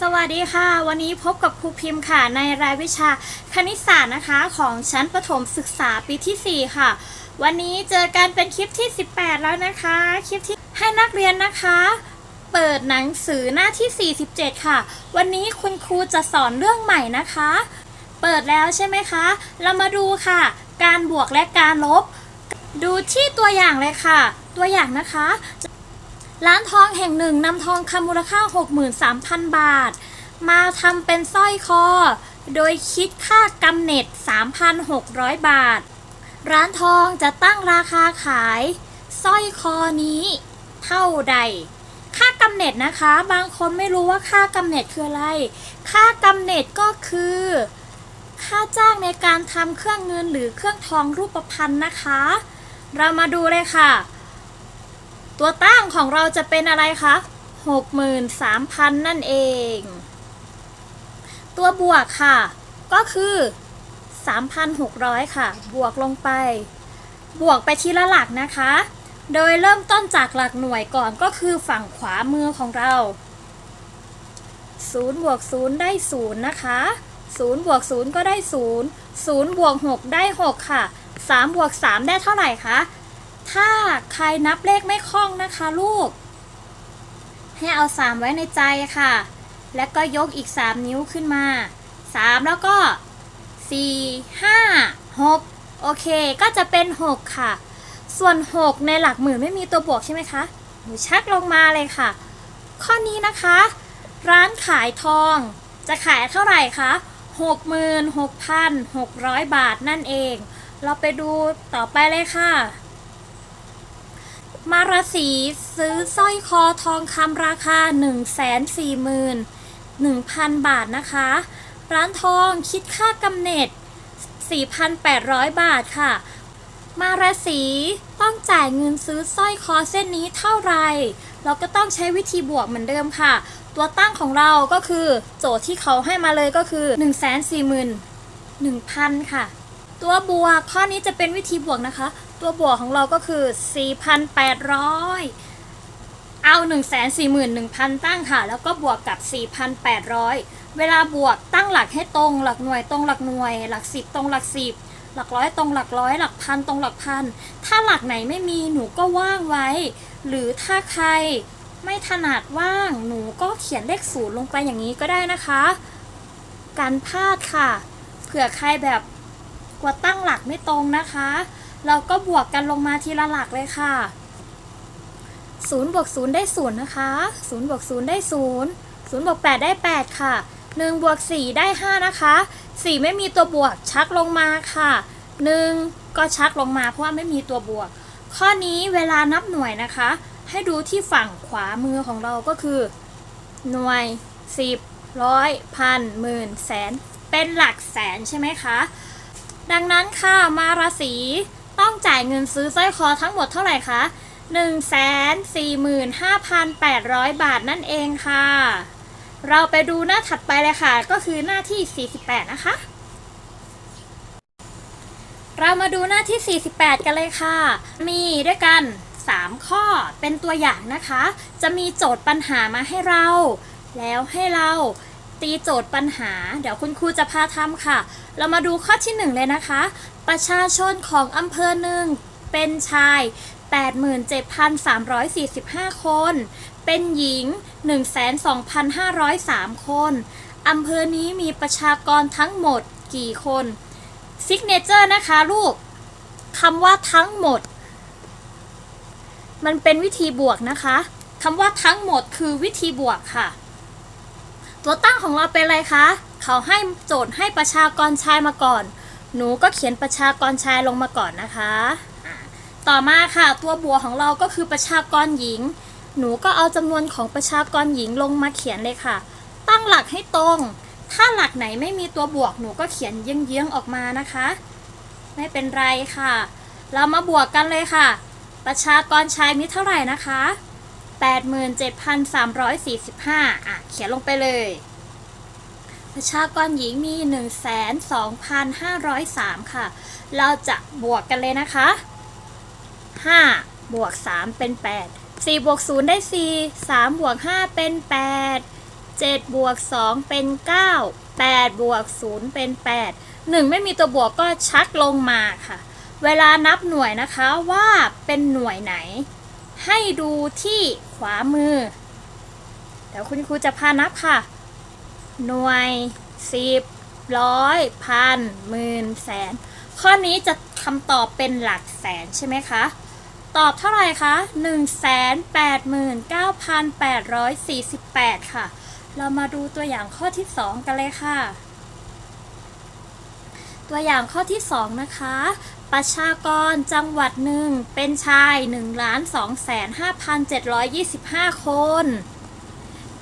สวัสดีค่ะ วันนี้พบกับครูพิมพ์ค่ะ ในรายวิชาคณิตศาสตร์นะคะ ของชั้นประถมศึกษาปีที่ 4 ค่ะ วันนี้เจอกันเป็นคลิปที่ 18 แล้วนะคะ คลิปที่ให้นักเรียนนะคะ เปิดหนังสือหน้าที่ 47 ค่ะ วันนี้คุณครูจะสอนเรื่องใหม่นะคะ เปิดแล้วใช่ไหมคะ เรามาดูค่ะ การบวกและการลบ ดูที่ตัวอย่างเลยค่ะ ตัวอย่างนะคะ ร้านทองแห่งหนึ่งนำทองคำมูลค่า 63,000 บาท มาทำเป็นสร้อยคอ โดยคิดค่ากำเนิด3,600 บาท ร้านทองจะตั้งราคาขายสร้อยคอนี้เท่าใด ค่ากำเนิดนะคะ บางคนไม่รู้ว่าค่ากำเนิดคืออะไร ค่ากำเนิดก็คือ ค่าจ้างในการทำเครื่องเงินหรือเครื่องทองรูปพรรณนะคะ เรามาดูเลยค่ะ ตัวตั้งของเราจะเป็นอะไรคะ63,000 นั่นเอง ตัวบวกค่ะ ก็คือ 3,600 ค่ะ บวกลงไป บวกไปทีละหลักนะคะ โดยเริ่มต้นจากหลักหน่วยก่อนก็คือฝั่งขวามือของเรา0บวก0ได้ 0 นะคะ0บวก0ก็ได้ 0 0บวก6ได้ 6 ค่ะ3บวก3ได้เท่าไหร่คะ ถ้าใครนับเลขไม่คล่องนะคะลูก ให้เอา 3 ไว้ในใจค่ะ แล้วก็ยกอีก 3 นิ้วขึ้นมา 3 แล้วก็ 4 5 6 โอเค ก็จะเป็น 6 ค่ะ ส่วน 6 ในหลักหมื่นไม่มีตัวบวกใช่ไหมคะ หนูชักลงมาเลยค่ะ ข้อนี้นะคะ ร้านขายทอง จะขายเท่าไหร่คะ66,600 บาทนั่นเอง เราไปดูต่อไปเลยค่ะ มาราศีซื้อสร้อยคอทองคำราคา 1 4 1 0 0 0 บาทนะคะ ร้านทองคิดค่ากำเนิด4,800 บาทค่ะ มาราศีต้องจ่ายเงินซื้อสร้อยคอเส้นนี้เท่าไหร่เราก็ต้องใช้วิธีบวกเหมือนเดิมค่ะ ตัวตั้งของเราก็คือโจทย์ที่เขาให้มาเลยก็คือ 1 4 1 0 0 0 ค่ะ ตัวบวกข้อนี้จะเป็นวิธีบวกนะคะ ตัวบวกของเราก็คือ 4,800 เอา 141,000 ตั้งค่ะ แล้วก็บวกกับ 4,800 เวลาบวกตั้งหลักให้ตรง หลักหน่วยตรงหลักหน่วย หลักสิบตรงหลักสิบหลักร้อยตรงหลักร้อย หลักพันตรงหลักพัน ถ้าหลักไหนไม่มีหนูก็ว่างไว้ หรือถ้าใครไม่ถนัดว่างหนูก็เขียนเลขศูนย์ลงไปอย่างนี้ก็ได้นะคะ การพลาดค่ะ เผื่อใครแบบกลัวตั้งหลักไม่ตรงนะคะ เราก็บวกกันลงมาทีละหลักเลยค่ะ0บวก0ได้0นะคะ0บวก0ได้0 0บวก8ได้ 8 ค่ะ1บวก4ได้ 5 นะคะ 4 ไม่มีตัวบวกชักลงมาค่ะ 1 ก็ชักลงมาเพราะว่าไม่มีตัวบวก ข้อนี้เวลานับหน่วยนะคะ ให้ดูที่ฝั่งขวามือของเราก็คือ หน่วย 10ร้อยพันหมื่นแสน เป็นหลักแสนใช่ไหมคะ ดังนั้นค่ะมาราศี ต้องจ่ายเงินซื้อสร้อยคอทั้งหมดเท่าไหร่คะ145,800 บาทนั่นเองค่ะ เราไปดูหน้าถัดไปเลยค่ะ ก็คือหน้าที่ 48 นะคะ เรามาดูหน้าที่ 48 กันเลยค่ะ มีด้วยกัน 3 ข้อเป็นตัวอย่างนะคะ จะมีโจทย์ปัญหามาให้เรา แล้วให้เรา ตีโจทย์ปัญหา เดี๋ยวคุณครูจะพาทำค่ะ เรามาดูข้อที่ 1 เลยนะคะ ประชาชนของอำเภอหนึ่งเป็นชาย 87,345 คน เป็นหญิง 12,503 คน อำเภอนี้มีประชากรทั้งหมดกี่คนซิกเนเจอร์นะคะลูกคำว่าทั้งหมด มันเป็นวิธีบวกนะคะคำว่าทั้งหมดคือวิธีบวกค่ะ ตัวตั้งของเราเป็นอะไรคะ เขาให้โจทย์ให้ประชากรชายมาก่อน หนูก็เขียนประชากรชายลงมาก่อนนะคะ ต่อมาค่ะตัวบวกของเราก็คือประชากรหญิง หนูก็เอาจำนวนของประชากรหญิงลงมาเขียนเลยค่ะ ตั้งหลักให้ตรง ถ้าหลักไหนไม่มีตัวบวกหนูก็เขียนเยื้องๆออกมานะคะ ไม่เป็นไรค่ะ เรามาบวกกันเลยค่ะ ประชากรชายมีเท่าไหร่นะคะ 87,345 อะ เขียนลงไปเลย ประชากรหญิงมี 102,503 ค่ะ เราจะบวกกันเลยนะคะ 5 บวก 3 เป็น 8 4 บวก 0 ได้ 4 3 บวก 5 เป็น 8 7 บวก 2 เป็น 9 8 บวก 0 เป็น 8 1 ไม่มีตัวบวกก็ชักลงมาค่ะ เวลานับหน่วยนะคะว่าเป็นหน่วยไหน ให้ดูที่ขวามือ เดี๋ยวคุณครูจะพานับค่ะ หน่วยสิบร้อยพันหมื่นแสน ข้อนี้จะคำตอบเป็นหลักแสนใช่ไหมคะ ตอบเท่าไหร่คะ 1 8 9 8 4 8 ค่ะ เรามาดูตัวอย่างข้อที่ 2 กันเลยค่ะ ตัวอย่างข้อที่ 2 นะคะ ประชากรจังหวัดหนึ่งเป็นชาย1ล้าน2แสน5,725 คน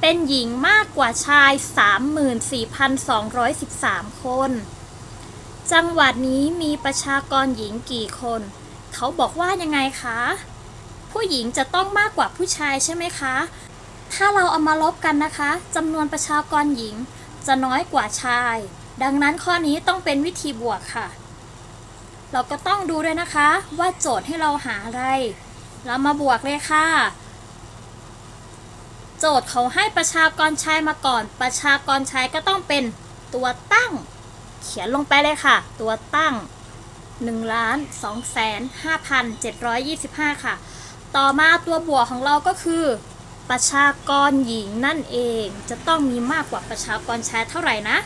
เป็นหญิงมากกว่าชาย 34,213 คน จังหวัดนี้มีประชากรหญิงกี่คน เขาบอกว่ายังไงคะ ผู้หญิงจะต้องมากกว่าผู้ชายใช่ไหมคะ ถ้าเราเอามาลบกันนะคะจำนวนประชากรหญิงจะน้อยกว่าชาย ดังนั้นข้อนี้ต้องเป็นวิธีบวกค่ะ เราก็ต้องดูด้วยนะคะ ว่าโจทย์ให้เราหาอะไร เรามาบวกเลยค่ะ โจทย์เขาให้ประชากรชายมาก่อน ประชากรชายก็ต้องเป็นตัวตั้ง เขียนลงไปเลยค่ะ ตัวตั้ง1ล้าน2แสน5,725 ค่ะ ต่อมาตัวบวกของเราก็คือ ประชากรหญิงนั่นเอง จะต้องมีมากกว่าประชากรชายเท่าไหร่นะ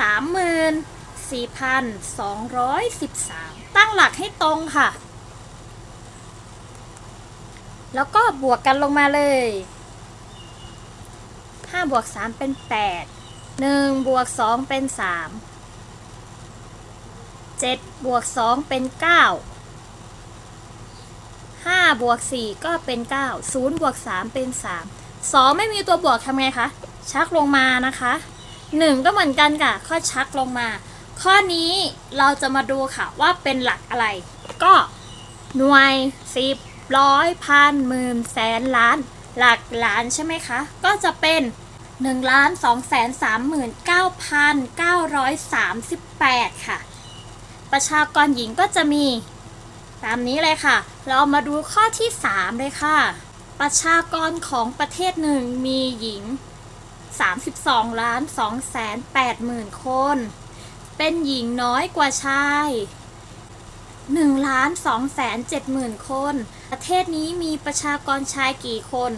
34,213 ตั้งหลักให้ตรงค่ะ แล้วก็บวกกันลงมาเลย5บวก3เป็น 8 1 บวก 2 เป็น 3 7 บวก 2 เป็น 9 5 บวก 4 ก็เป็น 9 0 บวก 3 เป็น 3 2 ไม่มีตัวบวกทำไงคะ ชักลงมานะคะ 1 ก็เหมือนกันค่ะ ข้อชักลงมา ข้อนี้เราจะมาดูค่ะว่าเป็นหลักอะไร ก็หน่วยสิบร้อยพันหมื่นแสนล้าน หลักล้านใช่ไหมคะ ก็จะเป็น1ล้าน2แสน3หมื่น9พัน938 ค่ะ ประชากรหญิงก็จะมี ตามนี้เลยค่ะ เรามาดูข้อที่ 3 เลยค่ะ ประชากรของประเทศหนึ่งมีหญิง 32ล้าน2แสน8หมื่นคน เป็นหญิงน้อยกว่าชาย1ล้าน2แสน7หมื่นคน ประเทศนี้มีประชากรชายกี่คน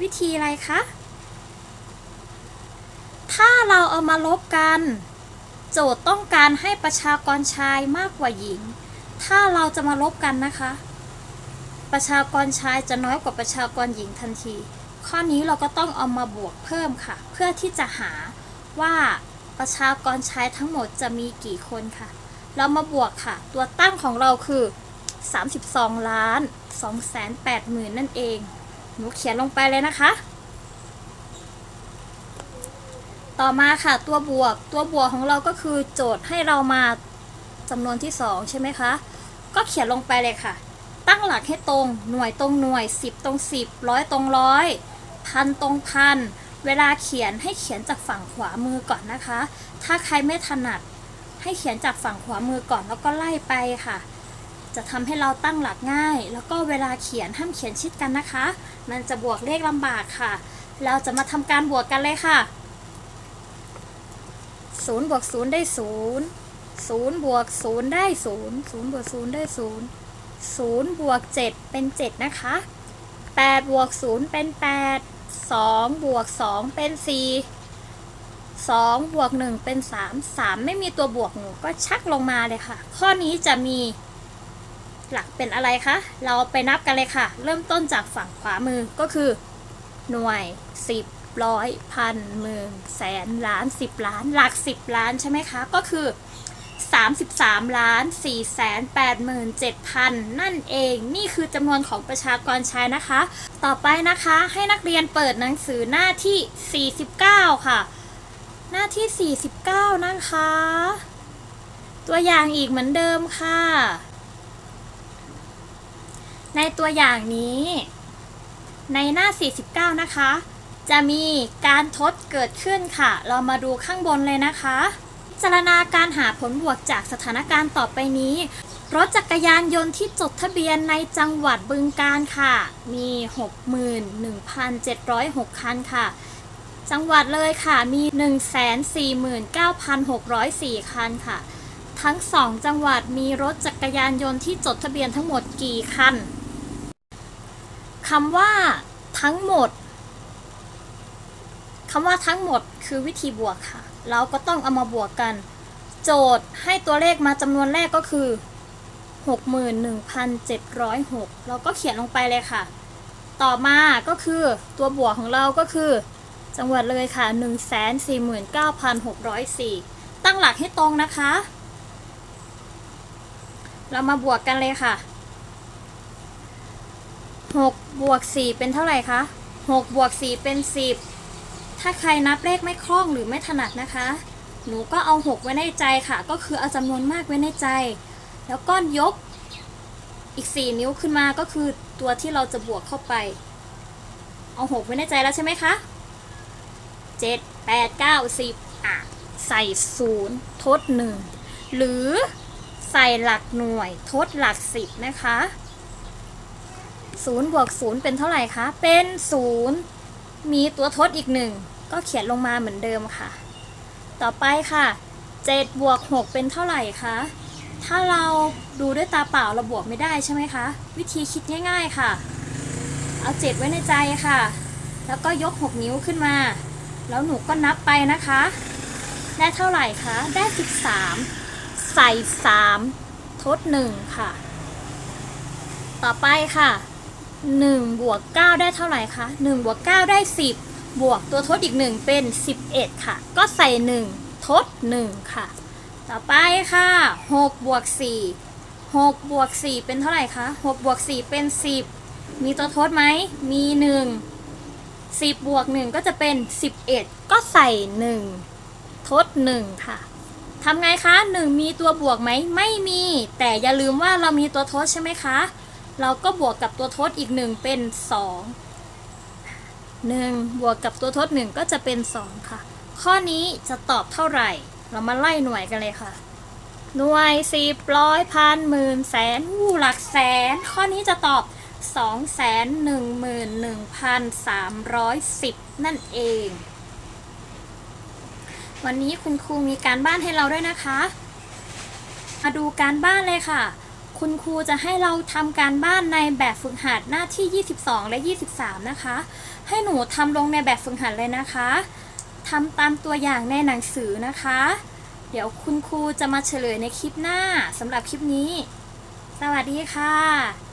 วิธีอะไรคะ ถ้าเราเอามาลบกัน โจทย์ต้องการให้ประชากรชายมากกว่าหญิง ถ้าเราจะมาลบกันนะคะ ประชากรชายจะน้อยกว่าประชากรหญิงทันที ข้อนี้เราก็ต้องเอามาบวกเพิ่มค่ะ เพื่อที่จะหาว่า ประชากรชายทั้งหมดจะมีกี่คนค่ะ เรามาบวกค่ะ ตัวตั้งของเราคือ 32 ล้าน2แสน8หมื่นนั่นเอง หนูเขียนลงไปเลยนะคะ ต่อมาค่ะตัวบวก ตัวบวกของเราก็คือโจทย์ให้เรามาจำนวนที่ 2 ใช่ไหมคะ ก็เขียนลงไปเลยค่ะ ตั้งหลักให้ตรง หน่วยตรงหน่วย 10 ตรง 10ร้อยตรงร้อย พันตรงพัน เวลาเขียนให้เขียนจากฝั่งขวามือก่อนนะคะ ถ้าใครไม่ถนัดให้เขียนจากฝั่งขวามือก่อนแล้วก็ไล่ไปค่ะ จะทำให้เราตั้งหลักง่าย แล้วก็เวลาเขียนห้ามเขียนชิดกันนะคะ มันจะบวกเลขลำบากค่ะ เราจะมาทำการบวกกันเลยค่ะ0บวก0ได้ 0 0บวก0ได้0 0บวก0ได้0 0บวก7เป็น 7 นะคะ8บวก0เป็น 8 2 บวก 2 เป็น 4 2 บวก 1 เป็น 3 3 ไม่มีตัวบวกหนูก็ชักลงมาเลยค่ะ ข้อนี้จะมีหลักเป็นอะไรคะ เราไปนับกันเลยค่ะ เริ่มต้นจากฝั่งขวามือก็คือ หน่วย 10 ร้อยพันหมื่นแสนล้าน 10 ล้าน หลัก 10 ล้านใช่ไหมคะ ก็คือ 33ล้าน4แสน8หมื่น7พันนั่นเอง นี่คือจำนวนของประชากรชายนะคะ ต่อไปนะคะให้นักเรียนเปิดหนังสือหน้าที่ 49 ค่ะ หน้าที่ 49 นะคะ ตัวอย่างอีกเหมือนเดิมค่ะ ในตัวอย่างนี้ ในหน้า 49 นะคะ จะมีการทดเกิดขึ้นค่ะ เรามาดูข้างบนเลยนะคะ จารณาการหาผลบวกจากสถานการณ์ต่อไปนี้ รถจักรยานยนต์ที่จดทะเบียนในจังหวัดบึงการค่ะ มี 61,706 คันค่ะ จังหวัดเลยค่ะมี 149,604 คันค่ะ ทั้งสองจังหวัดมีรถจักรยานยนต์ที่จดทะเบียนทั้งหมดกี่คันคำว่า ทั้งหมด คำว่าทั้งหมดคือวิธีบวกค่ะ เราก็ต้องเอามาบวกกัน โจทย์ให้ตัวเลขมาจำนวนแรกก็คือ 61,706 เราก็เขียนลงไปเลยค่ะ ต่อมาก็คือตัวบวกของเราก็คือ จังหวัดเลยค่ะ 149,604 ตั้งหลักให้ตรงนะคะ เรามาบวกกันเลยค่ะ 6 บวก 4 เป็นเท่าไหร่คะ 6 บวก 4 เป็น 10 ถ้าใครนับเลขไม่คล่องหรือไม่ถนัดนะคะ หนูก็เอา 6 ไว้ในใจค่ะ ก็คือเอาจำนวนมากไว้ในใจ แล้วก็ยกอีก 4 นิ้วขึ้นมาก็คือตัวที่เราจะบวกเข้าไป เอา 6 ไว้ในใจแล้วใช่ไหมคะ 7 8 9 10 อะ ใส่ 0 ทด 1 หรือใส่หลักหน่วยทดหลัก 10 นะคะ 0บวก0เป็นเท่าไหร่คะ เป็น 0 มีตัวทดอีก 1 ก็เขียนลงมาเหมือนเดิมค่ะ ต่อไปค่ะ7บวก6เป็นเท่าไหร่คะ ถ้าเราดูด้วยตาเปล่าเราบวกไม่ได้ใช่ไหมคะ วิธีคิดง่ายๆค่ะ เอา 7 ไว้ในใจค่ะ แล้วก็ยก 6 นิ้วขึ้นมา แล้วหนูก็นับไปนะคะ ได้เท่าไหร่คะ ได้ 13 ใส่ 3 ทด 1 ค่ะ ต่อไปค่ะ1บวก9ได้เท่าไหร่คะ1บวก9ได้ 10 บวกตัวทดอีก 1 เป็น 11 ค่ะ ก็ใส่ 1 ทด 1 ค่ะ ต่อไปค่ะ 6 บวก 4 6 บวก 4 เป็นเท่าไหร่คะ 6 บวก 4 เป็น 10 มีตัวทดไหม มี 1 10 บวก 1 ก็จะเป็น 11 ก็ใส่ 1 ทด 1 ค่ะทำไงคะ 1 มีตัวบวกไหม ไม่มี แต่อย่าลืมว่าเรามีตัวทดใช่ไหมคะ เราก็บวกกับตัวทดอีก 1 เป็น 2 1 บวกกับตัวทด 1 ก็จะเป็น 2 ค่ะ ข้อนี้จะตอบเท่าไหร่ เรามาไล่หน่วยกันเลยค่ะ หน่วยสิบร้อยพันหมื่นแสนอู้หลักแสน ข้อนี้จะตอบ2 1 1 1 3 1 0 นั่นเอง วันนี้คุณครูมีการบ้านให้เราด้วยนะคะ มาดูการบ้านเลยค่ะ คุณครูจะให้เราทำการบ้านในแบบฝึกหัดหน้าที่ 22 และ 23 นะคะ ให้หนูทำลงในแบบฝึกหัดเลยนะคะทำตามตัวอย่างในหนังสือนะคะ เดี๋ยวคุณครูจะมาเฉลยในคลิปหน้าสำหรับคลิปนี้ สวัสดีค่ะ